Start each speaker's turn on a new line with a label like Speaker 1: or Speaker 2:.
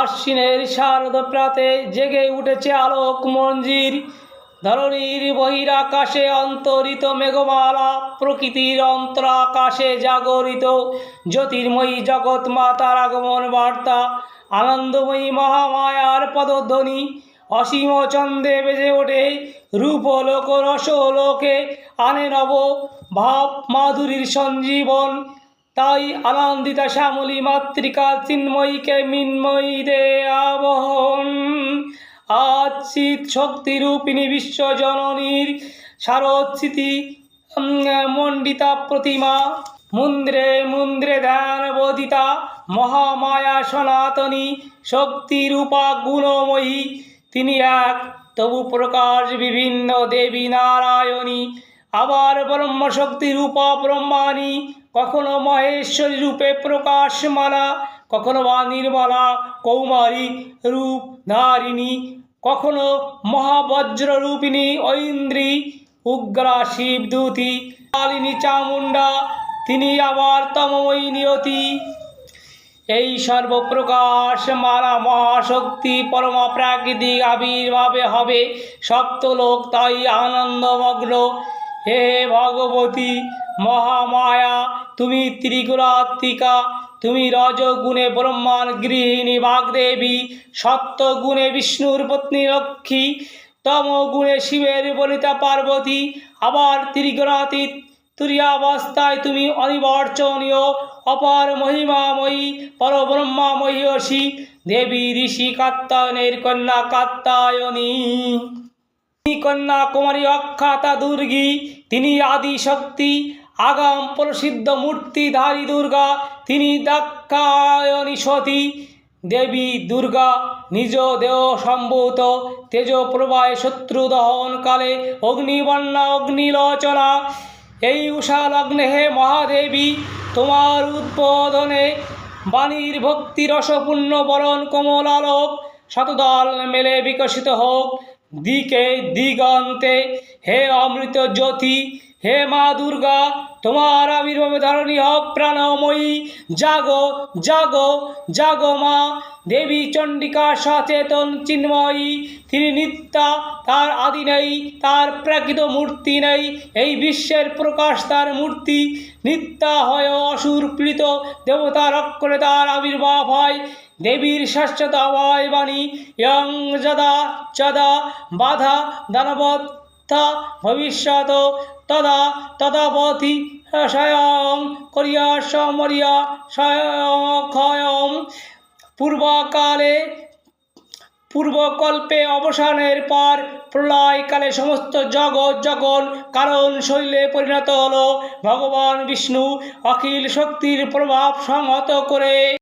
Speaker 1: আশ্বিনের শারদ প্রাতে জেগে উঠেছে আলোক মঞ্জির ধরণীর বহিরাকাশে অন্তরিত মেঘমালা, প্রকৃতির অন্তরাকাশে জাগরিত জ্যোতির্ময়ী জগৎ মাতার আগমন বার্তা, আনন্দময়ী মহামায়ার পদধ্বনি, অসীম চন্দ্রে বেজে ওঠে রূপ লোক রস লোকে আনে নব ভাব মাধুরীর সঞ্জীবন। তাই আনন্দিতা শ্যামলী মাতৃকা চিন্ময়ীকে মিন্ময়ী দে আবহন। আজ শীত শক্তিরূপিণী বিশ্বজননীর শারদস্মৃতি মণ্ডিতা প্রতিমা, মুন্দ্রে মুন্দ্রে ধ্যান বোধিতা মহামায়া সনাতনী শক্তিরূপা গুণময়ী। তিনি এক, তবু প্রকাশ বিভিন্ন দেবী নারায়ণী। আবার ব্রহ্মশক্তি রূপা ব্রহ্মাণী, কখনো মহেশ্বরী রূপে প্রকাশমালা, কখনো বা নির্মলা, কৌমারী রূপ ধারিণী কখনো মহাবজ্র রূপিণী, ঐন্দ্রী, উগ্রা শিবদূতি কালিনী চামুণ্ডা, তিনি আবার তমময়ী নিয়তি। এই সর্বপ্রকাশ মারা মহাশক্তি পরমা প্রাকৃতিক আবির্ভাবে হবে, সপ্তলোক তাই আনন্দমগ্ন। হে ভগবতী মহামায়া, তুমি ত্রিগুণাত্মিকা, তুমি রজগুণে ব্রহ্মাণ গৃহিণী বাগদেবী, সত্যগুণে বিষ্ণুর পত্নী লক্ষ্মী তম গুণে শিবের বলিতা পার্বতী, আবার ত্রিগুণাতীত তুরিয়াবস্থায় তুমি অনিবর্চনীয়, অপার মহিমাময়ী পরব্রহ্মাময়সী দেবী ঋষি কাত্তায়নের কন্যা কাত্তায়নী। কন্যা কুমারী অখ্যাতা দুর্গী, তিনি আদি শক্তি আগাম প্রসিদ্ধ মূর্তিধারী দুর্গা, তিনি দাক্ষায়ণী সতী দেবী দুর্গা, নিজ দেহ সম্ভূত তেজ প্রবাহে শত্রু দহনকালে অগ্নিবন্যা অগ্নিলোচনা। এই উষা লগ্নে হে মহাদেবী, তোমার উদ্বোধনে বাণীর ভক্তি রসপূর্ণ বরণ কমল আলোক, শতদল মেলে বিকশিত হোক। দিকে দিগন্তে হে অমৃত জ্যোতি হে মা দুর্গা, তোমার আবির্ভাবে ধারণী হোক প্রাণময়ী। জাগো জাগো জাগো মা। দেবী চণ্ডিকা সচেতন চিন্ময়ী। তিনি নিত্যা, তার আদি নেই, তার প্রাকৃত মূর্তি নেই। এই বিশ্বের প্রকাশ তার মূর্তি। নিত্যা হয় অসুর পীড়িত দেবতা রক্ষণে তার আবির্ভাব হয়। দেবীর শাশ্বত আবায় বাণী, ইয়ং যদা চদা বাধা, দানবত্থা, ভবিষ্যৎ তদা তদাবধি স্বয়ং করিয়া সমরিয়া স্বয়ং পূর্বকালে পূর্বকল্পে অবসানের পর প্রলয়কালে সমস্ত জগৎ যখন কারণ শৈলে পরিণত হলো। ভগবান বিষ্ণু অখিল শক্তির প্রভাব সংহত করে।